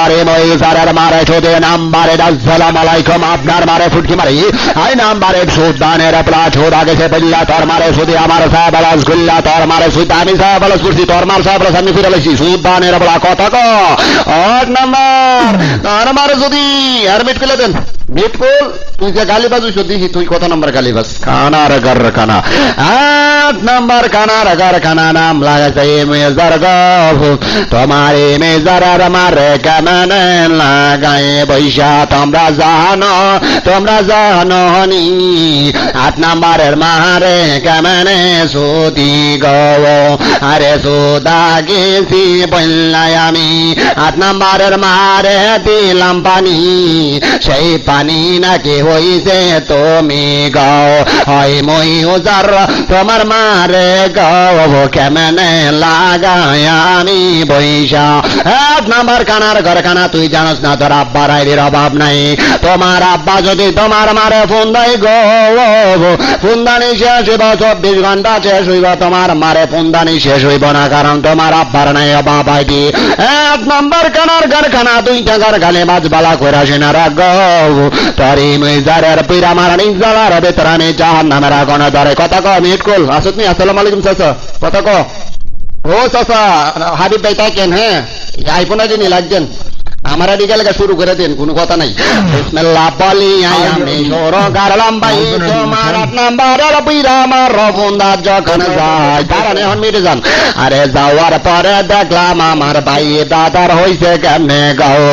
তারে মহিষারের মারে সুদে নাম্বারে আসসালাম আলাইকুম, আপনার মারে ফুটকি মারি। আই নাম্বারে সুদানের প্লা ছোদা গেছে বললা, তোর মারে সুদি আমার সাহেব আলাস গুল্লা, তোর মারে সুদ আমি সাহেব আলাস করছি, তোর মার সাহেব আলাস আমি ফিরে লাইছি। সুদানের প্লা কথা ক। আট নাম্বার। তোর মারে যদি আর মিট করে দেন মিটকুল তুই যে গালি বাজুস দিহি তুই কত নম্বর গালি বাজ কানার গর কানা আট নম্বর কানার গর কানা নাম লাগাইছে মেজার গভ তোমার এই মেজার আর মারে কেমন লাগাই বৈশা তোমরা জানো তোমরা জানো নি আট নম্বরের মারে কেমন সুতি গো আরে সুদা গেছি বললাই আমি আট নম্বরের মারে দিলাম পানি, সেই পানি নাকি হইছে তুমি গাও। হয় মই উজার তোমার মারে গাও। কেমনে লাগায় আমি বৈশা। এক নাম্বার কানার ঘর কানা তুই জানোস না, তোর আব্বার আইডির অভাব নাই। তোমার আব্বা যদি তোমার মারে ফোন দেয় গো ফুন্দানি শেষ হইব, চব্বিশ ঘণ্টা শেষ হইব, তোমার মারে ফুন্দানি শেষ হইব না, কারণ তোমার আব্বার নাই, অভাব আইডি এক নাম্বার কানার ঘর দুই টাকার গালে মাছ বালা করে আসে না রাগ তারি মিজারের পিরা মারানি জালার আমি জাহান নামের আগুনে ধরে। কথা কো মিট কল আসত নি, আসসালামু আলাইকুম, চাচা। কথা কো? ও, চাচা, হাবিব ভাই থাকেন হ্যাঁ? আইফোন দিনই লাগছেন। আমার দিকে লেখা শুরু করে দিন কোনো কথা নাই। বিসমিল্লাহ বলি আই আমি সরো গারলাম ভাই তোমার আট নাম্বারের পিরা মার রবুন্দা যখন যায়। তারা এখন মিটে যান আরে যাওয়ার পরে দেখলাম আমার ভাই দাদার হইছে কেমনে গাও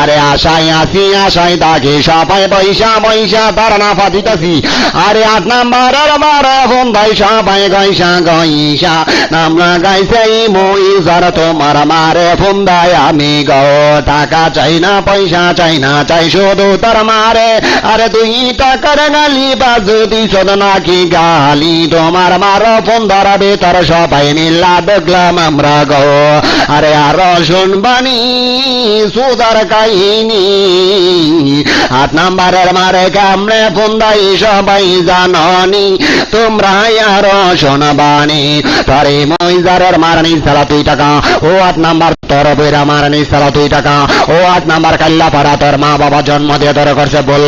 আরে আশাই আসি আশাই দাগে সবাই বৈশা বৈশা তার না ফাদিতাছি আরে আট নাম্বারের মারে ফোন ভাই সবাই গাইসা গাইসা নামরা গাইছে মই যার তোমার মারে ফোন দায় আমি গো। টাকা চাই না, পয়সা চাই না, চাই শুধু তার মারে। আরে দুই টাকার গালি বাজু দিছ নাকি গালি। তোমার মার ফোন ধরাবে, তার সবাই মিল্লা দেখলাম আমরা গো। আরে আর শুনবানি সুদার কাহিনী। আট নাম্বারের মারে কামড়ে ফোন্দাই সবাই জাননি। তোমরা আর শোনবানি। তরে মইজারের মারানি, সালা দুই টাকা। ও আট নাম্বার তোর বইরা মারানি, সালা দুই টাকা। ও আট নাম্বার কাল্লা পাড়া তোর মা বাবা জন্ম দিয়ে তোর করছে বল।